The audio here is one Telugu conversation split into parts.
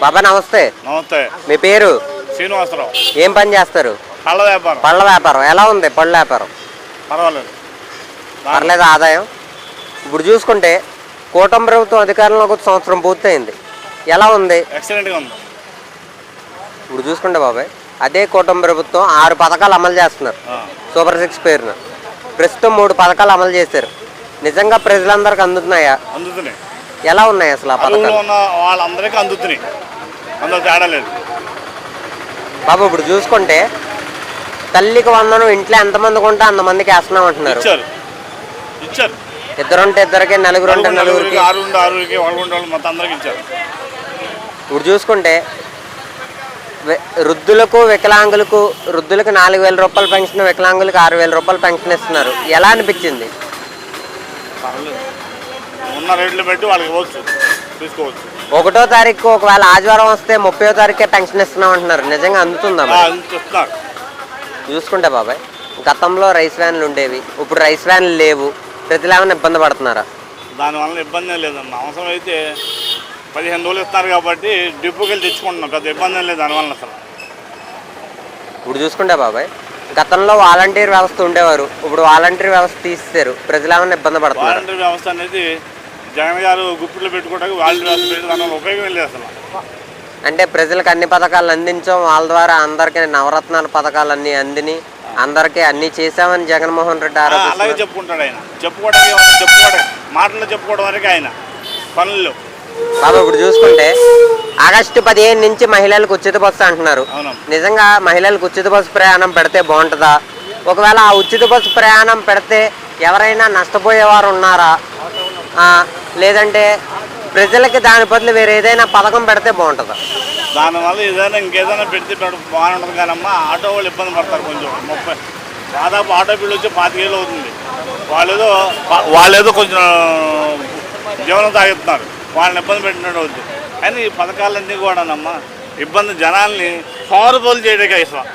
బాబా నమస్తే. నమస్తే. మీ పేరు? శ్రీనివాసరావు. ఏం పని చేస్తారు? కళ్ళ వ్యాపారం. పళ్ళ వ్యాపారం. ఎలా ఉంది పళ్ళ వ్యాపారం? పర్వాలేదు. పర్లేదు ఆదాయం? ఇప్పుడు చూసుకుంటే కూటమి ప్రభుత్వం అధికారంలోకి వచ్చి సంవత్సరం పూర్తయింది. ఎలా ఉంది? ఎక్సలెంట్గా ఉంది. ఇప్పుడు చూసుకుంటే బాబాయ్ అదే కూటమి ప్రభుత్వం ఆరు పథకాలు అమలు చేస్తున్నారు. సూపర్ సిక్స్ పేరున. ప్రస్తుతం మూడు పథకాలు అమలు చేశారు. నిజంగా ప్రజలందరికీ అందుతున్నాయా? అందుతున్నాయి. ఎలా ఉన్నాయి అసలు ఆ పథకాలు? వాళ్ళందరికీ అందుతున్నాయి. అందులో తేడా లేదు. బాబు ఇప్పుడు చూసుకుంటే తల్లికి వందనం ఇంట్లో ఎంతమందికి ఉంటే అంతమందికి వేస్తున్నాం అంటున్నారు. ఇచ్చారు. ఇచ్చారు. ఇద్దరుంటే ఇద్దరికి నలుగురు ఉంటే నలుగురు నలుగురికి ఆరు ఆరుగురికి వాళ్ళు మొత్తం అందరికి ఇచ్చారు. ఇప్పుడు చూసుకుంటే వృద్ధులకు వికలాంగులకు వృద్ధులకు నాలుగు వేల రూపాయల పెన్షన్ వికలాంగులకు ఆరు వేల రూపాయల పెన్షన్ ఇస్తున్నారు. ఎలా అనిపించింది? ఉన్న రేట్లు పెట్టి వాళ్ళకి ఇవ్వచ్చు తీసుకోవచ్చు. ఒకటో తారీఖు ఒకవేళ ఆదివారం వస్తే ముప్పయో తారీఖే పెన్షన్ ఇస్తున్నాం అంటున్నారు. నిజంగా అందుతుందా మరి? చూసుకుంటే బాబాయ్ గతంలో రైస్ వ్యాన్లు ఉండేవి ఇప్పుడు రైస్ వ్యాన్లు లేవు. ఏమైనా ఇబ్బంది పడుతున్నారా? దానివల్ల ఇబ్బంది ఏం లేదన్న అవసరం అయితే పదిహేను రోజులు ఇస్తున్నారు కాబట్టి డిపోకి వెళ్ళి తెచ్చుకుంటున్నాం. పెద్ద ఇబ్బంది ఏం లేదు దానివల్ల అసలు. ఇప్పుడు చూసుకుంటే బాబాయ్ గతంలో వాలంటీర్ వ్యవస్థ ఉండేవారు. ఇప్పుడు వాలంటీర్ వ్యవస్థ తీసేశారు. ప్రజలు ఏమైనా ఇబ్బంది పడుతున్నారు? వాలంటీర్ వ్యవస్థ అనేది జగన్ గారు గుప్పిలో పెట్టుకోవడానికి వ్యవస్థ పెట్టి దానివల్ల ఉపయోగం లేదు అసలు. అంటే ప్రజలకు అన్ని పథకాలు అందించాం వాళ్ళ ద్వారా అందరికీ నవరత్నాల పథకాలన్నీ అందిని అందరికీ అన్ని చేశామని జగన్మోహన్ రెడ్డి అలాగే చెప్పుకుంటాడు ఆయన. చెప్పుకోవడానికి చెప్పుకోవడం మాటల్లో చెప్పుకోవడం వరకు ఆయన. పనులు బాబా ఇప్పుడు చూసుకుంటే ఆగస్టు పదిహేను నుంచి మహిళలకు ఉచిత బస్సు అంటున్నారు. నిజంగా మహిళలకు ఉచిత బస్సు ప్రయాణం పెడితే బాగుంటుందా? ఒకవేళ ఆ ఉచిత బస్సు ప్రయాణం పెడితే ఎవరైనా నష్టపోయేవారు ఉన్నారా? లేదంటే ప్రజలకి దాని బదులు వేరే ఏదైనా పథకం పెడితే బాగుంటుంది. దానివల్ల ఏదైనా ఇంకేదైనా పెడితే బాగుంటుంది బాగానే కానమ్మా ఆటో వాళ్ళు ఇబ్బంది పడతారు కొంచెం. ముప్పై దాదాపు ఆటో బిల్లు వచ్చి పాతికేళ్ళు అవుతుంది. వాళ్ళేదో వాళ్ళేదో కొంచెం జీవనం తాగిస్తున్నారు వాళ్ళని ఇబ్బంది పెట్టినట్టు అవుతుంది కానీ ఈ పథకాలన్నీ కూడానమ్మా ఇబ్బంది జనాల్ని సోమరపోలు చేయడానికి ఇష్టం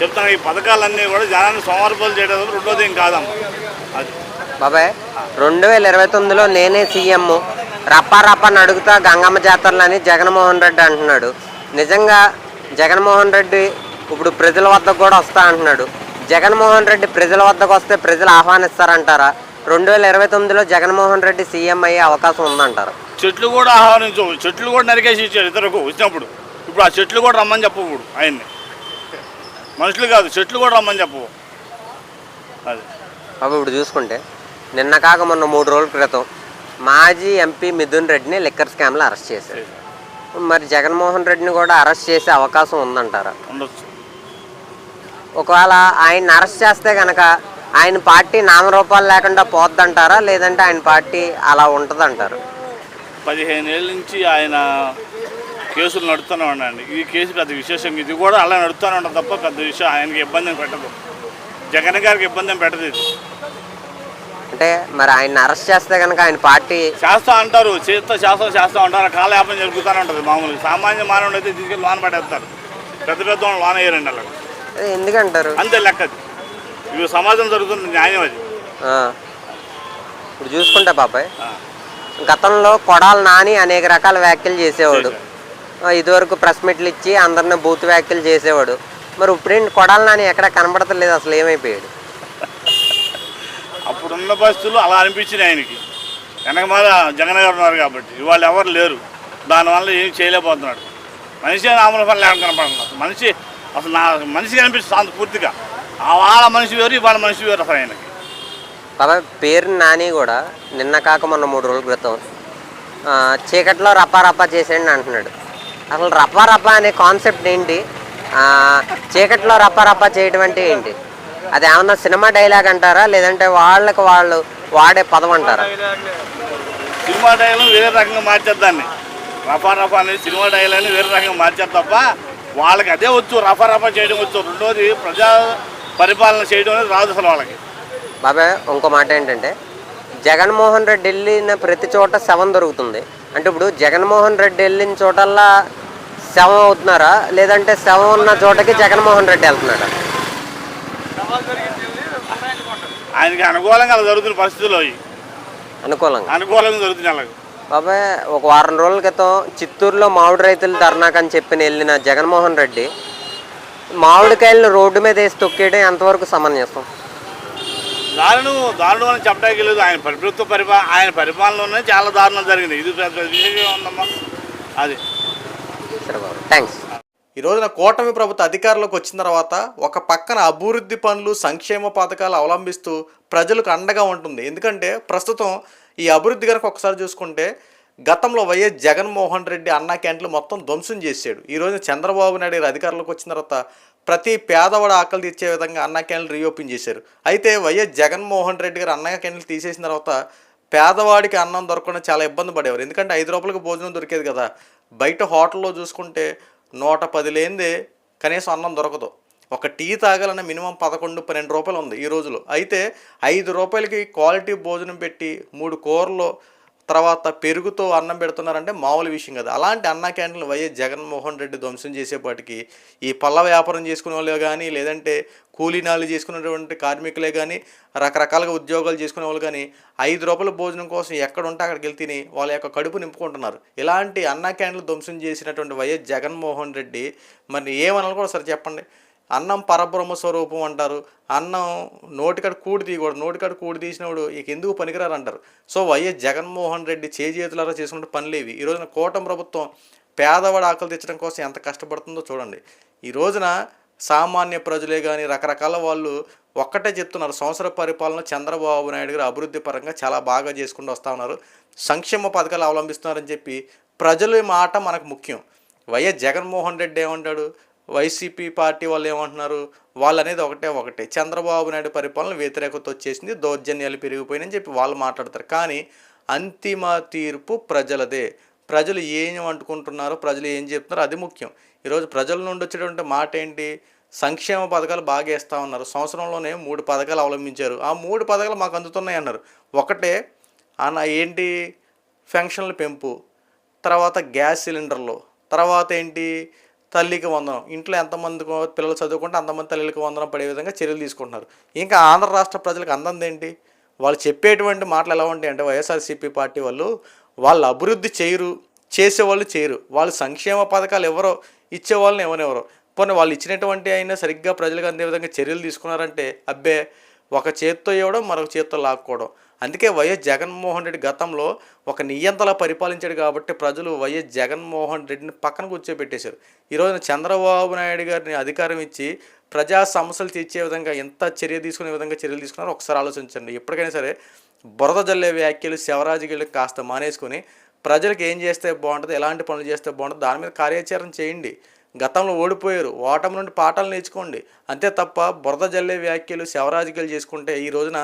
చెప్తాను ఈ పథకాలన్నీ కూడా జనాన్ని సోమరపోలు చేయడం రెండోది ఏం కాదమ్మా. అది బాబాయ్ రెండు వేల ఇరవై తొమ్మిదిలో నేనే సీఎం. రప్పా రప్పని అడుగుతా గంగమ్మ జాతరలని జగన్మోహన్ రెడ్డి అంటున్నాడు. నిజంగా జగన్మోహన్ రెడ్డి ఇప్పుడు ప్రజల వద్దకు కూడా వస్తా అంటున్నాడు. జగన్మోహన్ రెడ్డి ప్రజల వద్దకు వస్తే ప్రజలు ఆహ్వానిస్తారంటారా? రెండు వేల ఇరవై తొమ్మిదిలో జగన్మోహన్ రెడ్డి సీఎం అయ్యే అవకాశం ఉందంటారా. చెట్లు కూడా ఆహ్వానించు చెట్లు కూడా నరికేసి ఇచ్చారు ఇతరులకు వచ్చినప్పుడు. ఇప్పుడు ఆ చెట్లు కూడా రమ్మని చెప్పకూడదు ఆయన్ని. మనుషులు కాదు చెట్లు కూడా రమ్మని చెప్పవు. అది. బాబు ఇప్పుడు చూసుకుంటే నిన్న కాక మొన్న మూడు రోజుల క్రితం మాజీ ఎంపీ మిథున్ రెడ్డిని లిక్కర్ స్కామ్లో అరెస్ట్ చేశారు. మరి జగన్మోహన్ రెడ్డిని కూడా అరెస్ట్ చేసే అవకాశం ఉందంటారా? ఉండొచ్చు. ఒకవేళ ఆయన అరెస్ట్ చేస్తే కనుక ఆయన పార్టీ నామరూపాలు లేకుండా పోద్దంటారా? లేదంటే ఆయన పార్టీ అలా ఉంటుందంటారు? పదిహేను ఏళ్ళ నుంచి ఆయన కేసులు నడుస్తూనే ఉండండి ఈ కేసు పెద్ద విశేషం. ఇది కూడా అలా నడుస్తూనే ఉండదు తప్ప పెద్ద విషయం ఆయనకి ఇబ్బంది పెట్టదు. జగన్ గారికి ఇబ్బంది పెట్టదు ఇది. అంటే మరి ఆయన అరెస్ట్ చేస్తే కనుక ఆయన పార్టీ చేస్తా అంటారు చేస్తా చేస్తా చేస్తా అంటారు కాలయాపన జరుగుతూనే ఉంటుంది మామూలుగా. సామాన్య మానవుడు అయితే తీసుకెళ్ళి లోన పడేస్తారు. పెద్ద పెద్ద వాళ్ళు లోన అలాగ అది ఎందుకంటారు? అంతే లెక్క ఇవి సమాజం జరుగుతున్న న్యాయం అది. ఇప్పుడు చూసుకుంటే బాబాయ్ గతంలో కొడాలి నాని అనేక రకాల వ్యాఖ్యలు చేసేవాడు. ఇదివరకు ప్రెస్ మీట్లు ఇచ్చి అందరిని బూత్ వ్యాఖ్యలు చేసేవాడు. మరి ఇప్పుడేంటి కొడాలి నాని ఎక్కడ కనబడతలేదు అసలు ఏమైపోయాడు? అప్పుడున్న పరిస్థితులు అలా అనిపించినాయి ఆయనకి. వెనక మీద జగన్ గారు ఉన్నారు కాబట్టి. ఇవాళ ఎవరు లేరు. దానివల్ల ఏం చేయలేకపోతున్నాడు. మనిషి నామల పని లేకుండా మనిషి అసలు నా మనిషి కనిపిస్తుంది అంత పూర్తిగా. ఆ వాళ్ళ మనిషి వేరు ఇవాళ మనిషి వేరు అసలు ఆయనకి. బాబాయ్ పేరు నాని కూడా నిన్న కాక మొన్న మూడు రోజుల క్రితం చీకట్లో రప్పా రప్పా చేసేయండి అంటున్నాడు. అసలు రప్పా రప్పా అనే కాన్సెప్ట్ ఏంటి? చీకట్లో రప్పా రప్పా చేయటం అంటే ఏంటి? అది ఏమన్నా సినిమా డైలాగ్ అంటారా? లేదంటే వాళ్ళకి వాళ్ళు వాడే పదం అంటారా? సినిమా డైలాగ్ వేరే రకంగా మార్చేది దాన్ని. రఫా రఫా అనేది సినిమా డైలాగ్ని వేరే రకంగా మార్చేది తప్ప వాళ్ళకి అదే వచ్చు రఫా రఫా చేయడం వచ్చు. రెండోది ప్రజా పరిపాలన చేయడం అనేది రాదు అసలు వాళ్ళకి. బాబాయ్ ఇంకో మాట ఏంటంటే జగన్మోహన్ రెడ్డి వెళ్ళిన ప్రతి చోట శవం దొరుకుతుంది. అంటే ఇప్పుడు జగన్మోహన్ రెడ్డి వెళ్ళిన చోటల్లా శవం అవుతున్నారా? లేదంటే శవం ఉన్న చోటకి జగన్మోహన్ రెడ్డి వెళ్తున్నాడా? ఆయనకి అనుకూలంగా అలా జరుగుతున్న పరిస్థితుల్లో అవి. అనుకూలంగా. అనుకూలంగా జరుగుతుంది అలాగ. బాబాయ్ ఒక వారం రోజుల క్రితం చిత్తూరులో మామిడి రైతులు ధర్నాకని చెప్పి వెళ్ళిన జగన్మోహన్ రెడ్డి మామిడికాయలను రోడ్డు మీద వేసి తొక్కేయడం ఎంతవరకు సమంజసం? దారుణం దారుణం అని చెప్పడానికి లేదు. ఆయన ప్రభుత్వ పరిపా ఆయన పరిపాలనలోనే చాలా దారుణం జరిగింది. ఇది పెద్ద విషయం ఉందమ్మా. అది. సరే బాబు. థ్యాంక్స్ ఈ రోజున కూటమి ప్రభుత్వ అధికారంలోకి వచ్చిన తర్వాత ఒక పక్కన అభివృద్ధి పనులు సంక్షేమ పథకాలు అవలంబిస్తూ ప్రజలకు అండగా ఉంటుంది. ఎందుకంటే ప్రస్తుతం ఈ అభివృద్ధి కనుక ఒకసారి చూసుకుంటే గతంలో వైఎస్ జగన్మోహన్ రెడ్డి అన్నా క్యాంట్లు మొత్తం ధ్వంసం చేశాడు. ఈరోజు చంద్రబాబు నాయుడు గారు అధికారంలోకి వచ్చిన తర్వాత ప్రతి పేదవాడు ఆకలి తీర్చే విధంగా అన్నా క్యాంట్లు రీఓపెన్ చేశారు. అయితే వైఎస్ జగన్మోహన్ రెడ్డి గారు అన్నా క్యాంట్లు తీసేసిన తర్వాత పేదవాడికి అన్నం దొరకకుండా చాలా ఇబ్బంది పడేవారు. ఎందుకంటే ఐదు రూపాయలకు భోజనం దొరికేది కదా. బయట హోటల్లో చూసుకుంటే నూట పది లేనిదే కనీసం అన్నం దొరకదు. ఒక టీ తాగాలన్న మినిమం పదకొండు పన్నెండు రూపాయలు ఉంది ఈ రోజులో. అయితే ఐదు రూపాయలకి క్వాలిటీ భోజనం పెట్టి మూడు కూరలు తర్వాత పెరుగుతో అన్నం పెడుతున్నారంటే మామూలు విషయం కదా. అలాంటి అన్న క్యాంటీన్లు వైఎస్ జగన్మోహన్ రెడ్డి ధ్వంసం చేసేపాటికి ఈ పళ్ళ వ్యాపారం చేసుకునే వాళ్ళే కానీ లేదంటే కూలీనాలు చేసుకునేటువంటి కార్మికులే కానీ రకరకాలుగా ఉద్యోగాలు చేసుకునే వాళ్ళు కానీ ఐదు రూపాయల భోజనం కోసం ఎక్కడ ఉంటే అక్కడికి వెళ్తే తిని వాళ్ళ యొక్క కడుపు నింపుకుంటున్నారు. ఇలాంటి అన్న క్యాంటీన్లు ధ్వంసం చేసినటువంటి వైఎస్ జగన్మోహన్ రెడ్డి మరి ఏమనాలి కూడా సరే చెప్పండి. అన్నం పరబ్రహ్మ స్వరూపం అంటారు. అన్నం నోటికాడ కూడి తీయకూడదు. నోటికాడ కూడి తీసినప్పుడు ఇక ఎందుకు పనికిరారు అంటారు. సో వైఎస్ జగన్మోహన్ రెడ్డి చేజేతులారా చేసుకుంటే పనులు ఇవి ఈ రోజున కూటమి ప్రభుత్వం పేదవాడు ఆకలి తెచ్చడం కోసం ఎంత కష్టపడుతుందో చూడండి. ఈ రోజున సామాన్య ప్రజలే కానీ రకరకాల వాళ్ళు ఒక్కటే చెప్తున్నారు. సంవత్సర పరిపాలన చంద్రబాబు నాయుడు గారు అభివృద్ధి పరంగా చాలా బాగా చేసుకుంటూ వస్తూ ఉన్నారు. సంక్షేమ పథకాలు అవలంబిస్తున్నారని చెప్పి ప్రజల మాట మనకు ముఖ్యం. వైఎస్ జగన్మోహన్ రెడ్డి ఏమంటాడు? వైసీపీ పార్టీ వాళ్ళు ఏమంటున్నారు? వాళ్ళు అనేది ఒకటే ఒకటే. చంద్రబాబు నాయుడు పరిపాలన వ్యతిరేకత వచ్చేసింది దౌర్జన్యాలు పెరిగిపోయినని చెప్పి వాళ్ళు మాట్లాడతారు. కానీ అంతిమ తీర్పు ప్రజలదే. ప్రజలు ఏం అంటుకుంటున్నారో ప్రజలు ఏం చెప్తున్నారో అది ముఖ్యం. ఈరోజు ప్రజల నుండి వచ్చేటువంటి మాట ఏంటి? సంక్షేమ పథకాలు బాగా వేస్తూ ఉన్నారు. సంవత్సరంలోనే మూడు పథకాలు అవలంబించారు. ఆ మూడు పథకాలు మాకు అందుతున్నాయి అన్నారు. ఒకటే అన్న ఏంటి? ఫెన్షన్ల పెంపు తర్వాత గ్యాస్ సిలిండర్లు తర్వాత ఏంటి? తల్లికి వందనం. ఇంట్లో ఎంతమంది పిల్లలు చదువుకుంటే అంతమంది తల్లికి వందనం పడే విధంగా చర్యలు తీసుకుంటున్నారు. ఇంకా ఆంధ్ర రాష్ట్ర ప్రజలకు అందంది ఏంటి వాళ్ళు చెప్పేటువంటి మాటలు ఎలా ఉంటాయి అంటే వైఎస్ఆర్సీపీ పార్టీ వాళ్ళు వాళ్ళు అభివృద్ధి చేయరు చేసేవాళ్ళు చేయరు. వాళ్ళు సంక్షేమ పథకాలు ఎవరో ఇచ్చేవాళ్ళని ఎవరెవరో. పోనీ వాళ్ళు ఇచ్చినటువంటి అయినా సరిగ్గా ప్రజలకు అందే విధంగా చర్యలు తీసుకున్నారంటే అబ్బే ఒక చేత్తో ఇవ్వడం మరొక చేత్తో లాక్కోవడం. అందుకే వైఎస్ జగన్మోహన్ రెడ్డి గతంలో ఒక నియంతలా పరిపాలించాడు కాబట్టి ప్రజలు వైఎస్ జగన్మోహన్ రెడ్డిని పక్కన కూర్చోబెట్టేశారు. ఈరోజు చంద్రబాబు నాయుడు గారిని అధికారం ఇచ్చి ప్రజా సమస్యలు తీర్చే విధంగా ఎంత చర్య తీసుకునే విధంగా చర్యలు తీసుకున్నారో ఒకసారి ఆలోచించండి. ఎప్పటికైనా సరే బురద జల్లే వ్యాఖ్యలు శివరాజకీయాలు కాస్త మానేసుకొని ప్రజలకు ఏం చేస్తే బాగుంటుంది ఎలాంటి పనులు చేస్తే బాగుంటుంది దాని మీద కార్యాచరణ చేయండి. గతంలో ఓడిపోయారు. ఓటమి నుండి పాఠాలు నేర్చుకోండి. అంతే తప్ప బురద జల్లే వ్యాఖ్యలు శవరాజకీయాలు చేసుకుంటే ఈ రోజున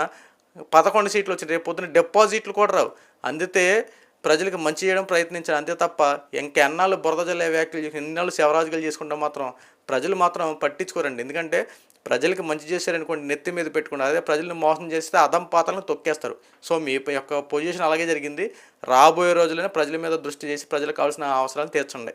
పదకొండు సీట్లు వచ్చి రేపు పొద్దున డిపాజిట్లు కూడా రావు. అందుతే ప్రజలకు మంచి చేయడం ప్రయత్నించారు అంతే తప్ప ఇంకెన్నాళ్ళు బురద జల్లే వ్యాఖ్యలు ఎన్నాళ్ళు శివరాజుగలు చేసుకుంటే మాత్రం ప్రజలు మాత్రం పట్టించుకోరండి. ఎందుకంటే ప్రజలకు మంచి చేశారనుకోండి నెత్తి మీద పెట్టుకుంటారు అదే ప్రజల్ని మోసం చేస్తే అదం పాత్రలను తొక్కేస్తారు. సో మీ యొక్క పొజిషన్ అలాగే జరిగింది. రాబోయే రోజులనే ప్రజల మీద దృష్టి చేసి ప్రజలకు కావాల్సిన అవసరాలు తీర్చండి.